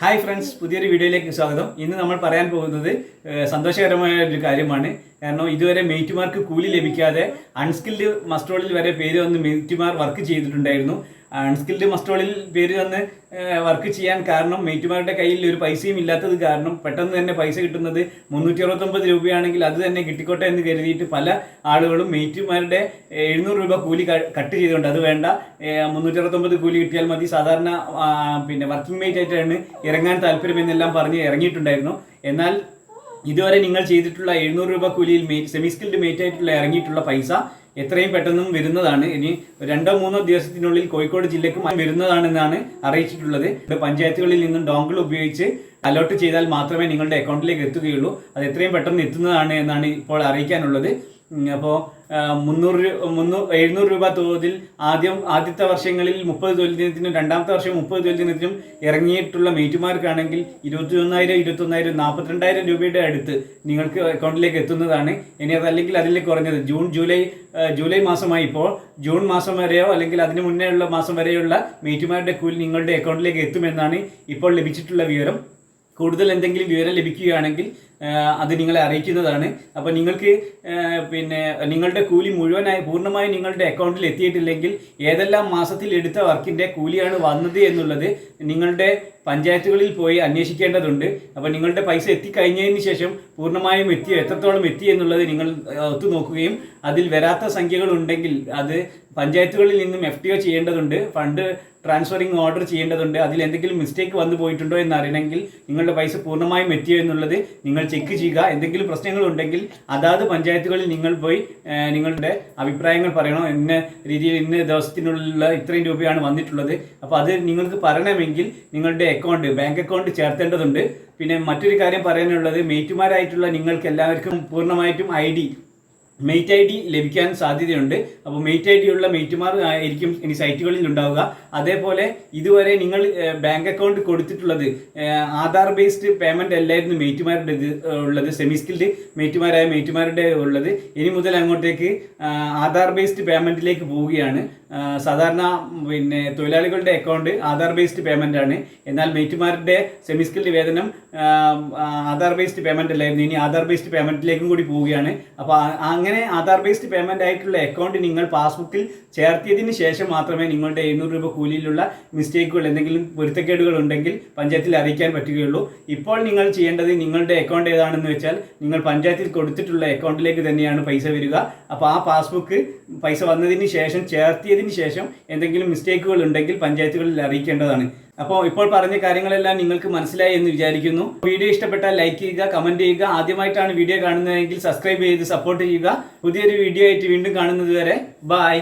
Hi friends പുതിയൊരു വീഡിയോയിലേക്ക് സ്വാഗതം. ഇന്ന് നമ്മൾ പറയാൻ പോകുന്നത് സന്തോഷകരമായ ഒരു കാര്യമാണ്. കാരണം ഇതുവരെ മെയ്റ്റുമാർക്ക് കൂലി ലഭിക്കാതെ അൺസ്കിൽഡ് മസ്റ്റോളിൽ വരെ പേര് വന്ന് മെയ്റ്റുമാർ വർക്ക് ചെയ്തിട്ടുണ്ടായിരുന്നു. അൺസ്കിൽഡ് മസ്റ്റോളിൽ പേര് വന്ന് വർക്ക് ചെയ്യാൻ കാരണം മെയ്റ്റുമാരുടെ കയ്യിൽ ഒരു പൈസയും ഇല്ലാത്തത് കാരണം പെട്ടെന്ന് തന്നെ പൈസ കിട്ടുന്നത് മുന്നൂറ്റി അറുപത്തൊമ്പത് രൂപയാണെങ്കിൽ അത് തന്നെ കിട്ടിക്കോട്ടെ എന്ന് കരുതിയിട്ട് പല ആളുകളും മെയ്റ്റുമാരുടെ ഏഹ്, എഴുന്നൂറ് രൂപ കൂലി കട്ട് ചെയ്തുകൊണ്ട് അത് വേണ്ട. മുന്നൂറ്റി അറുപത്തൊമ്പത് കൂലി കിട്ടിയാൽ മതി. സാധാരണ പിന്നെ വർക്കിംഗ് മേറ്റ് ആയിട്ടാണ് ഇറങ്ങാൻ താല്പര്യം എന്നെല്ലാം പറഞ്ഞ് ഇറങ്ങിയിട്ടുണ്ടായിരുന്നു. എന്നാൽ ഇതുവരെ നിങ്ങൾ ചെയ്തിട്ടുള്ള എഴുന്നൂറ് രൂപ കൂലിയിൽ സെമി സ്കിൽഡ് മേറ്റ് ആയിട്ടുള്ള ഇറങ്ങിയിട്ടുള്ള പൈസ എത്രയും പെട്ടെന്നും വരുന്നതാണ്. ഇനി രണ്ടോ മൂന്നോ ദിവസത്തിനുള്ളിൽ കോഴിക്കോട് ജില്ലയ്ക്ക് വരുന്നതാണെന്നാണ് അറിയിച്ചിട്ടുള്ളത്. പഞ്ചായത്തുകളിൽ നിന്നും ഡോങ്കിൾ ഉപയോഗിച്ച് അലോട്ട് ചെയ്താൽ മാത്രമേ നിങ്ങളുടെ അക്കൗണ്ടിലേക്ക് എത്തുകയുള്ളൂ. അത് എത്രയും പെട്ടെന്ന് എത്തുന്നതാണ് എന്നാണ് ഇപ്പോൾ അറിയിക്കാനുള്ളത്. അപ്പോൾ മുന്നൂറ് രൂ- മുന്നൂ എഴുന്നൂറ് രൂപ തോതിൽ ആദ്യം ആദ്യത്തെ വർഷങ്ങളിൽ മുപ്പത് തൊഴിൽ ദിനത്തിനും രണ്ടാമത്തെ വർഷം മുപ്പത് തൊഴിൽ ദിനത്തിനും ഇറങ്ങിയിട്ടുള്ള മേറ്റുമാർക്കാണെങ്കിൽ ഇരുപത്തി ഒന്നായിരം ഇരുപത്തി ഒന്നായിരം നാൽപ്പത്തിരണ്ടായിരം രൂപയുടെ അടുത്ത് നിങ്ങൾക്ക് അക്കൗണ്ടിലേക്ക് എത്തുന്നതാണ്. ഇനി അതല്ലെങ്കിൽ അതിൽ കുറഞ്ഞത് ജൂൺ ജൂലൈ ജൂലൈ മാസമായി ഇപ്പോൾ ജൂൺ മാസം വരെയോ അല്ലെങ്കിൽ അതിന് മുന്നേ ഉള്ള മാസം വരെയുള്ള മേറ്റുമാരുടെ കൂലി നിങ്ങളുടെ അക്കൗണ്ടിലേക്ക് എത്തുമെന്നാണ് ഇപ്പോൾ ലഭിച്ചിട്ടുള്ള വിവരം. കൂടുതൽ എന്തെങ്കിലും വിവരം ലഭിക്കുകയാണെങ്കിൽ അത് നിങ്ങളെ അറിയിക്കുന്നതാണ്. അപ്പോൾ നിങ്ങൾക്ക് പിന്നെ നിങ്ങളുടെ കൂലി മുഴുവനായി പൂർണമായി നിങ്ങളുടെ അക്കൗണ്ടിൽ എത്തിയിട്ടില്ലെങ്കിൽ ഏതെല്ലാം മാസത്തിൽ എടുത്ത വർക്കിന്റെ കൂലിയാണ് വന്നത് എന്നുള്ളത് നിങ്ങളുടെ പഞ്ചായത്തുകളിൽ പോയി അന്വേഷിക്കേണ്ടതുണ്ട്. അപ്പോൾ നിങ്ങളുടെ പൈസ എത്തിക്കഴിഞ്ഞതിന് ശേഷം പൂർണമായും എത്തിയോ എത്രത്തോളം എത്തി എന്നുള്ളത് നിങ്ങൾ ഒത്തുനോക്കുകയും അതിൽ വരാത്ത സംഖ്യകൾ ഉണ്ടെങ്കിൽ അത് പഞ്ചായത്തുകളിൽ നിന്നും എഫ് ടി ഒ ചെയ്യേണ്ടതുണ്ട് ഫണ്ട് ട്രാൻസ്ഫറിങ് ഓർഡർ ചെയ്യേണ്ടതുണ്ട് അതിൽ എന്തെങ്കിലും മിസ്റ്റേക്ക് വന്നു പോയിട്ടുണ്ടോ എന്ന് അറിയണമെങ്കിൽ നിങ്ങളുടെ പൈസ പൂർണമായും എത്തിയോ എന്നുള്ളത് നിങ്ങൾ ചെക്ക് ചെയ്യുക. എന്തെങ്കിലും പ്രശ്നങ്ങൾ ഉണ്ടെങ്കിൽ അതാത് പഞ്ചായത്തുകളിൽ നിങ്ങൾ പോയി നിങ്ങളുടെ അഭിപ്രായങ്ങൾ പറയണം. ഇന്ന രീതിയിൽ ഇന്ന ദിവസത്തിനുള്ള ഇത്രയും രൂപയാണ് വന്നിട്ടുള്ളത്. അപ്പോൾ അത് നിങ്ങൾക്ക് പറയണമെങ്കിൽ നിങ്ങളുടെ അക്കൗണ്ട് ബാങ്ക് അക്കൗണ്ട് ചേർത്തേണ്ടതുണ്ട്. പിന്നെ മറ്റൊരു കാര്യം പറയാനുള്ളത് മേറ്റുമാരായിട്ടുള്ള നിങ്ങൾക്ക് എല്ലാവർക്കും പൂർണമായിട്ടും ഐ മെയ്റ്റ് ഐ ഡി ലഭിക്കാൻ സാധ്യതയുണ്ട്. അപ്പോൾ മെയ്റ്റ് ഐ ഡി ഉള്ള മെയ്റ്റുമാർ ആയിരിക്കും ഇനി സൈറ്റുകളിൽ ഉണ്ടാവുക. അതേപോലെ ഇതുവരെ നിങ്ങൾ ബാങ്ക് അക്കൗണ്ട് കൊടുത്തിട്ടുള്ളത് ആധാർ ബേസ്ഡ് പേയ്മെന്റ് അല്ലായിരുന്നു മെയ്റ്റുമാരുടെ ഇത് ഉള്ളത് സെമി സ്കിൽഡ് മെയ്റ്റുമാരായ മെയ്റ്റുമാരുടെ ഉള്ളത്. ഇനി മുതൽ അങ്ങോട്ടേക്ക് ആധാർ ബേസ്ഡ് പേയ്മെന്റിലേക്ക് പോവുകയാണ്. സാധാരണ പിന്നെ തൊഴിലാളികളുടെ അക്കൗണ്ട് ആധാർ ബേസ്ഡ് പേയ്മെന്റ് ആണ്. എന്നാൽ മെയ്റ്റുമാരുടെ സെമി സ്കിൽഡ് വേതനം ആധാർ ബേസ്ഡ് പേയ്മെന്റ് അല്ലായിരുന്നു. ഇനി ആധാർ ബേസ്ഡ് പേയ്മെന്റിലേക്കും കൂടി പോവുകയാണ്. അപ്പോൾ അങ്ങനെ ആധാർ ബേസ്ഡ് പേയ്മെന്റ് ആയിട്ടുള്ള അക്കൗണ്ട് നിങ്ങൾ പാസ്ബുക്കിൽ ചേർത്തിയതിന് ശേഷം മാത്രമേ നിങ്ങളുടെ എഴുന്നൂറ് രൂപ കൂലിയിലുള്ള മിസ്റ്റേക്കുകൾ എന്തെങ്കിലും പൊരുത്തക്കേടുകൾ ഉണ്ടെങ്കിൽ പഞ്ചായത്തിൽ അറിയിക്കാൻ പറ്റുകയുള്ളൂ. ഇപ്പോൾ നിങ്ങൾ ചെയ്യേണ്ടത് നിങ്ങളുടെ അക്കൗണ്ട് ഏതാണെന്ന് വെച്ചാൽ നിങ്ങൾ പഞ്ചായത്തിൽ കൊടുത്തിട്ടുള്ള അക്കൗണ്ടിലേക്ക് തന്നെയാണ് പൈസ വരിക. അപ്പോൾ ആ പാസ്ബുക്ക് പൈസ വന്നതിന് ശേഷം ചേർത്തിയതിന് ശേഷം എന്തെങ്കിലും മിസ്റ്റേക്കുകൾ ഉണ്ടെങ്കിൽ പഞ്ചായത്തുകളിൽ അറിയിക്കേണ്ടതാണ്. അപ്പോൾ ഇപ്പോൾ പറഞ്ഞ കാര്യങ്ങളെല്ലാം നിങ്ങൾക്ക് മനസ്സിലായി എന്ന് വിചാരിക്കുന്നു. വീഡിയോ ഇഷ്ടപ്പെട്ടാൽ ലൈക്ക് ചെയ്യുക കമന്റ് ചെയ്യുക. ആദ്യമായിട്ടാണ് വീഡിയോ കാണുന്നതെങ്കിൽ സബ്സ്ക്രൈബ് ചെയ്ത് സപ്പോർട്ട് ചെയ്യുക. പുതിയൊരു വീഡിയോ ആയിട്ട് വീണ്ടും കാണുന്നത് വരെ ബൈ